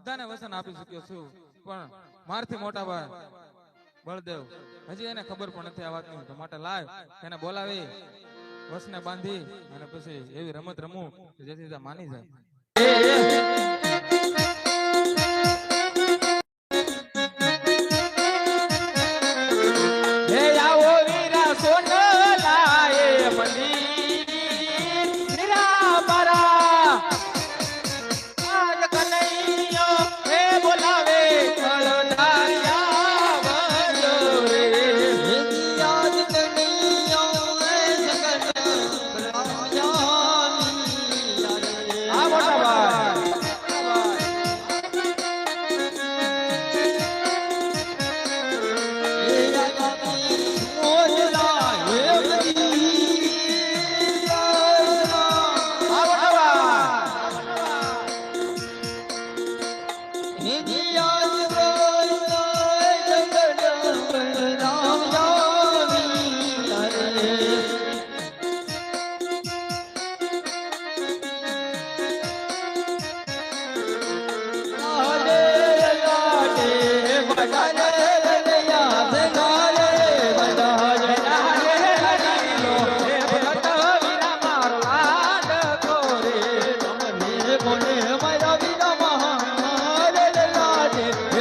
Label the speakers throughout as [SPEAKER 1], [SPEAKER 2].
[SPEAKER 1] બધાને વસન આપી શક્યો છું. પણ મારથી મોટા ભાઈ, બળદેવ, હજી એને ખબર પણ નથી આ વાતની. તો માટે લાવ એને બોલાવી વસને બાંધી અને પછી એવી રમત રમું જેથી માની જાય.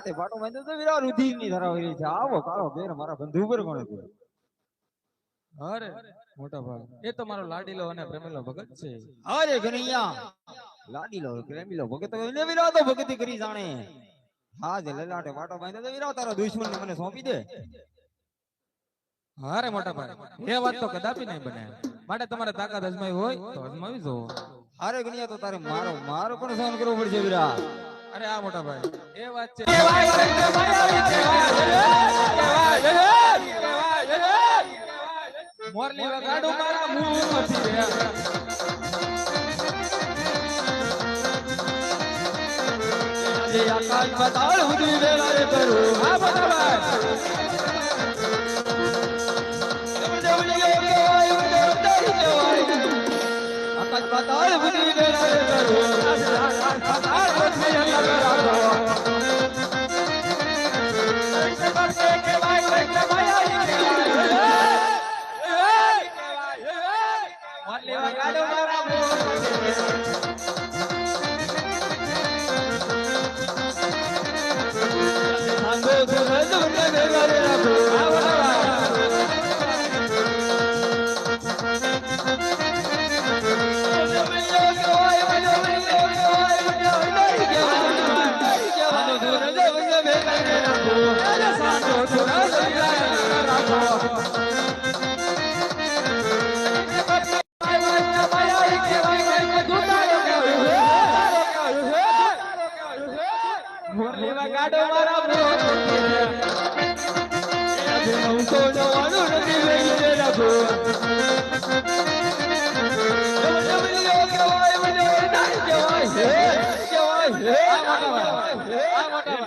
[SPEAKER 2] હાથ ફાટો બાટો તો વિરા રુધિરની ધરાવી છે. આવો કાળો બેર મારા બંધુ ઉપર કોણ હતું
[SPEAKER 1] અરે મોટા ભાઈ એ તો મારો લાડીલો અને પ્રેમીલો ભગત છે.
[SPEAKER 2] અરે ઘનૈયા લાડીલો પ્રેમીલો ભગત એને વિરા તો ભગતી કરી જાણે. હા જે લલાટે વાટો બાંધે તો વિરા તારો દુશ્મન મને સોંપી દે.
[SPEAKER 1] અરે મોટા ભાઈ એ વાત તો કદાપી નહીં બને. માટે તમારે તાકાત અજમાવી હોય તો અજમાવી જો
[SPEAKER 2] અરે ઘનૈયા તો તારે મારો મારો પણ સહન કરવો પડશે વિરા
[SPEAKER 1] અરે આ મોટા ભાઈ. એ વાત છે. મોરલી વગાડું મારા મુંહમાંથી રે
[SPEAKER 2] જે આકાશ પાતાળ સુધી રે કરું.
[SPEAKER 1] આ મોટા ભાઈ.
[SPEAKER 2] આકાશ પાતાળ સુધી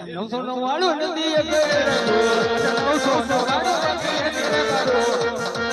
[SPEAKER 2] નવસો નવ્વાણું નદી
[SPEAKER 1] નવસો નવ્વાણું મોરલી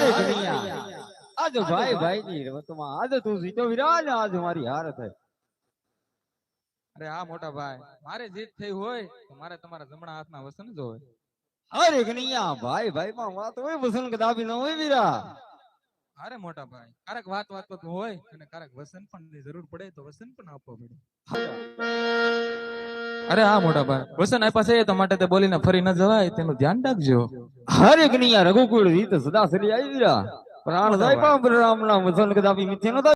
[SPEAKER 2] હારે આજ ભાઈ ભાઈ ની રમતમાં આજ તું જીતો વિરાજ આજ મારી હાર થઈ
[SPEAKER 1] અરે હા મોટા ભાઈ. મારે જીત થઈ હોય તો મારે તમારા જમણા હાથના વસન જ હોય.
[SPEAKER 2] અરે કનૈયા ભાઈ ભાઈ માં વાત હોય વસન કદાપી ન હોય વીરા
[SPEAKER 1] અરે મોટા ભાઈ કારક વાત વાત પર હોય અને કારક વસન પણ ની જરૂર પડે તો વસન પણ આપવો પડે અરે હા, મોટા ભાઈ. વસન આપ્યા છે તો માટે તે બોલીને ફરી ન જવાય, તેનું ધ્યાન રાખજો.
[SPEAKER 2] હરે કનૈયા રઘુકુળ રીત સદા સરી આવી રહ્યા. પ્રાણ જાય રામ નામ વસન કદાપી મિથ્યા